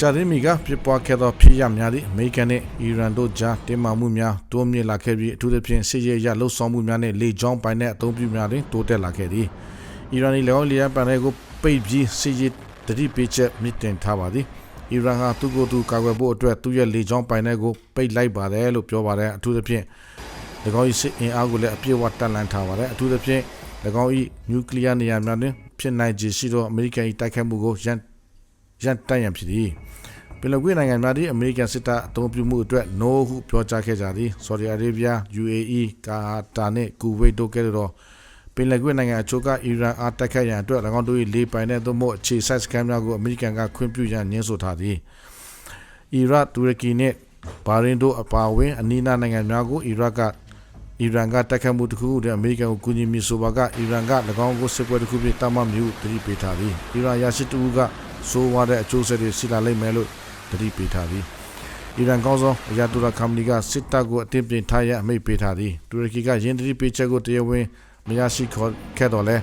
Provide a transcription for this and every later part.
ကြသေးမီကဖြစ်ပွားခဲ့သောဖြစ်ရပ်များသည့်အမေရိကန်နှင့်အီရန်တို့ကြားတင်းမာမှုများတိုးမြင့်လာခဲ့ပြီးအထူးသဖြင့်စစ်ရေးအရလှုပ်ဆောင်မှုများနှင့်လေကြောင်းပိုင်တဲ့အသုံးပြုများတွင်တိုးတက်လာခဲ့သည်အီရန်၏၎င်းလျက်ပန်တွေကိုပိတ်ပြီးစစ်ရေးတတိပေးချက်မြင့်တင်ထားပါသည်အီရန်ဟာသူ့ကိုယ်သူကာကွယ်ဖို့အတွက်သူ့ရဲ့လေကြောင်းပိုင်တဲ့ကိုပိတ်လိုက်ပါတယ်လို့ပြောပါတယ်အထူးသဖြင့်၎င်း၏စစ်အင်အားကိုလည်းအပြည့်အဝတက်လှမ်းထားပါတယ်အထူးသဖြင့်၎င်း၏နျူကလ িয়ার နေရာများတွင်ဖြစ်နိုင်ခြေရှိသောအမေရိကန်၏တိုက်ခိုက်မှုကိုရန် ရန်တိုက်ရန်ဖြစ်သည်ပင်လယ်ကွေ့နိုင်ငံများသည့်အမေရိကန်စစ်တပ်အသုံးပြုမှုအတွက် no ဟုပြောကြားခဲ့ကြသည်ဆော်ဒီအာရေဗျ UAE ကာတာနှင့်ကူဝိတ်တို့ကဲ့သို့သောပင်လယ်ကွေ့နိုင်ငံအချို့ကအီရန်အားတိုက်ခိုက်ရန်အတွက်၎င်းတို့၏လေပိုင်တဲ့သို့မဟုတ်အခြေစိုက်စခန်းများကိုအမေရိကန်ကခွင့်ပြုရန်ညှင်းဆိုထားသည်အီရတ်တူရကီနှင့်ဘာရင်တို့အပါအဝင်အနီးအနားနိုင်ငံများကိုအီရတ်ကအီရန်ကတိုက်ခိုက်မှုတစ်ခုခုတည်းအမေရိကန်ကိုကူညီမည်ဆိုပါကအီရန်က၎င်းကိုစစ်ပွဲတစ်ခုဖြစ်တတ်မှတ်မျိုးတတိပေးထားသည်အီရန်ရရှိတူက ဆိုးဝါးတဲ့အကျိုးဆက်တွေရှိလာလိမ့်မယ်လို့တတိပေးထားသည်အီရန်ကောင်းဆောင်အယာတူလာကမ်ပဏီကစစ်တပ်ကိုအတင်းပြင်ထားရအမိန့်ပေးထားသည်တူရကီကယင်းတတိပေးချက်ကိုတရားဝင်မရရှိခေါ်ခဲ့တော့လဲ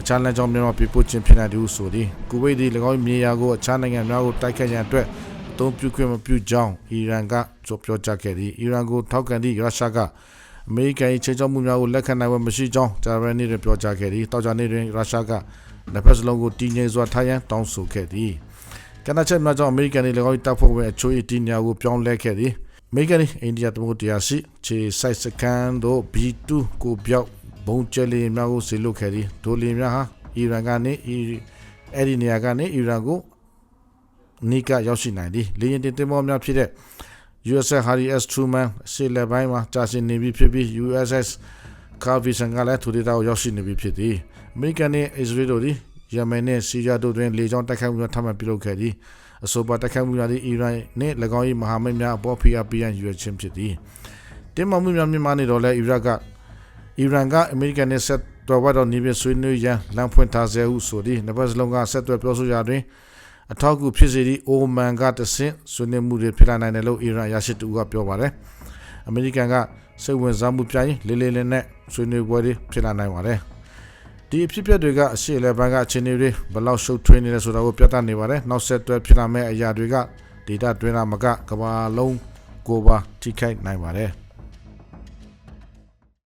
အခြားလမ်းကြောင်းများမှာပြပို့ခြင်းဖြစ်နိုင်တယ်ဟုဆိုသည်ကူဝိတ်ဒီ၎င်းမြေယာကိုအခြားနိုင်ငံများကိုတိုက်ခတ်ရန်အတွက်အသုံးပြုခွင့်မပြုကြောင်းအီရန်ကပြောကြားခဲ့သည်အီရန်ကိုထောက်ခံသည့်ရုရှားကအမေရိကန်၏ချိန်ချောက်မှုများကိုလက်ခံနိုင်ဝမရှိကြောင်းဂျာဗန်နေ့တွင်ပြောကြားခဲ့သည်တောက်ကြနေ့တွင်ရုရှားက လက်ဖက်စလုံးကိုတည်ငြိမ်စွာထားရန်တောင်းဆိုခဲ့သည်ကနချက်များကြောင့်အမေရိကန်တွေ၎င်းတပ်ဖွဲ့ဝင်အချို့၏တီညာကိုပြောင်းလဲခဲ့သည်အမေရိကန်၏အိန္ဒိယသမုဒ္ဒရာရှိခြေဆိုင်စကန်တို့ B2 ကိုပြောက်ဘုံကျဲလီများကိုစေလွတ်ခဲ့သည်ဒိုလီများဟာအီရန်ကနေအီအဲ့ဒီနေရာကနေအီရန်ကိုနိကရောက်ရှိနိုင်သည်လေယာဉ်တင်တင်မောများဖြစ်တဲ့ USS Harry S Truman ရှေ့လက်ပိုင်းမှာကြာရှည်နေပြီဖြစ်ပြီး USS Carl Vinson ကလည်းထိုဒေသကိုရောက်ရှိနေပြီဖြစ်သည်အမေရိကန်နဲ့အစ္စရေးတို့သည်ယမန်နဲ့ဆီးရီးယားတို့တွင်လေကြောင်းတိုက်ခိုက်မှုများထပ်မံပြုလုပ်ခဲ့သည်အဆိုပါတိုက်ခိုက်မှုများသည့်အီရန်နှင့်၎င်း၏မဟာမိတ်များအပေါ်ဖိအားပေးရန်ရည်ရွယ်ခြင်းဖြစ်သည်တင်းမာမှုများမြင့်မားနေတော့လဲအီရတ်ကအီရန်ကအမေရိကန်နှင့်ဆက်တော်ဝတ်တော်နေပြဆွေးနွေးရန်လမ်းဖွင့်ထားစေဟုဆိုသည်နှစ်ပတ်စလုံးကဆက်သွယ်ပြောဆိုရာတွင်အထောက်အကူဖြစ်စေသည့်အိုမန်ကတဆင့်ဆွေးနွေးမှုတွေဖြစ်လာနိုင်တယ်လို့အီရန်ရရှိတူကပြောပါတယ် အမေရိကန်ကစိတ်ဝင်စားမှုပြရင်လေးလေးလေးနဲ့ဆွေးနွေးပွဲတွေဖြစ်လာနိုင်ပါတယ်ဒီအဖြစ်အပျက်တွေကအရှိလေဘန်ကအခြေအနေတွေဘယ်လောက်ရှုပ်ထွေးနေလဲဆိုတာကိုပြသနေပါတယ်နောက်ဆက်တွဲဖြစ်လာမယ့်အရာတွေကဒေတာတွင်းလာမကကဘာလုံးကိုပါထိခိုက်နိုင်ပါတယ်